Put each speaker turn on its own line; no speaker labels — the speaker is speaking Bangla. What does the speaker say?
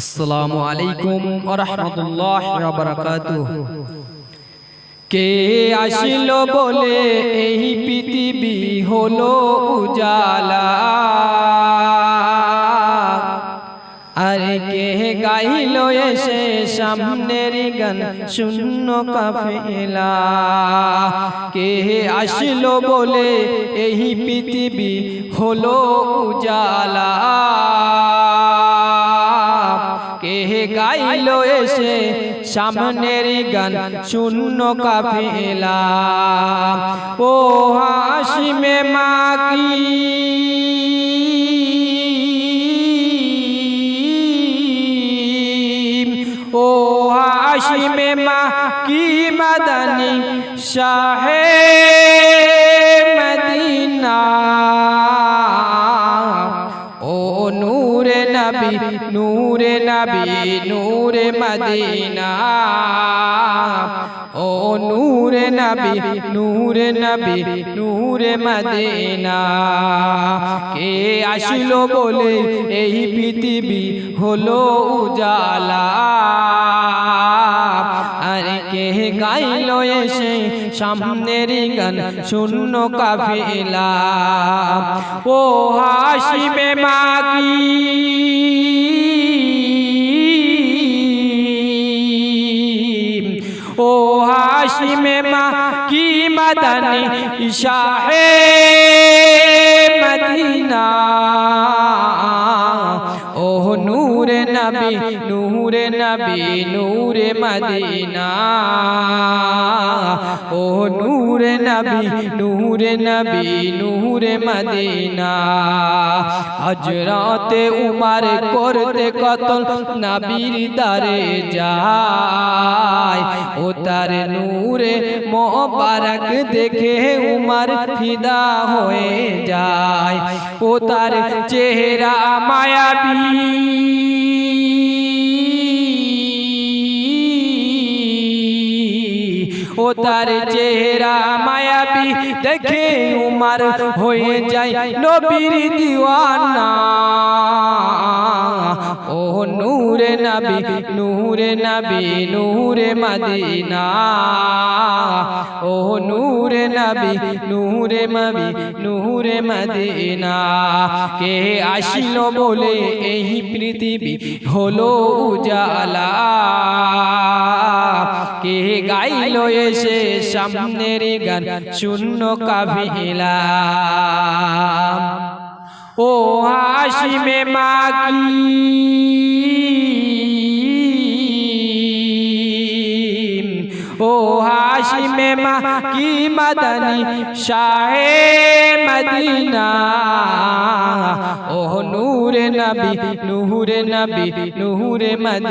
আসসালামু আলাইকুম ওয়া রাহমাতুল্লাহি ওয়া বারাকাতুহু। কে আসিল বলে এই পৃথিবী হলো উজালা? আরে কে গাইল এসে সামনের গান শূন্য কাফেলা? কে আসলো বলে এই পৃথিবী হলো উজালা? গাইল এসে, সামনের গান শূন্য কাফেলা। ও হাসিমে মাকি ও হাসিমে মা কি মদনী শাহে মদিনা। নবী নূরে মদিনা। ও নূরে নবী নূরে নবী, নূরে মদিনা। কে আসলো বলে এই পৃথিবী হলো উজালা। আর কে গাইল এসে সামনের গান শূন্য কাফেলা। ও হাসিবে মাকি হাসিমে মা কি মদনী শাহে মদিনা। ও নূরে নবী নূরে নবী, নূরে মদিনা। ও নূরে নবী নূরে নবী, নূরে মদিনা। আজ রাতে উমার করতে কতল নবীর দারে যায় ও তার নূরে মোবারক দেখে উমার ফিদা হয়ে যায়। ও তার চেহারা মায়াবী। ও তার চেহারা মায়াবী দেখে উমার হয়ে যায়। নবীর দিওয়ানা নবী, নূরে নবী, নূরে মদিনা। ও নূরে নবী, নূরে মবি, নূরে মদিনা। কে আসিল বলে এই পৃথিবী হলো উজালা। কে গাইল এসে সামনের গান শূন্য কাবিলা ও হাসিমে মাকি ও হাসিমে মা কি মদনী শাহে মদিনা ও নূরে নবী নূরে নবী নূরে মদিনা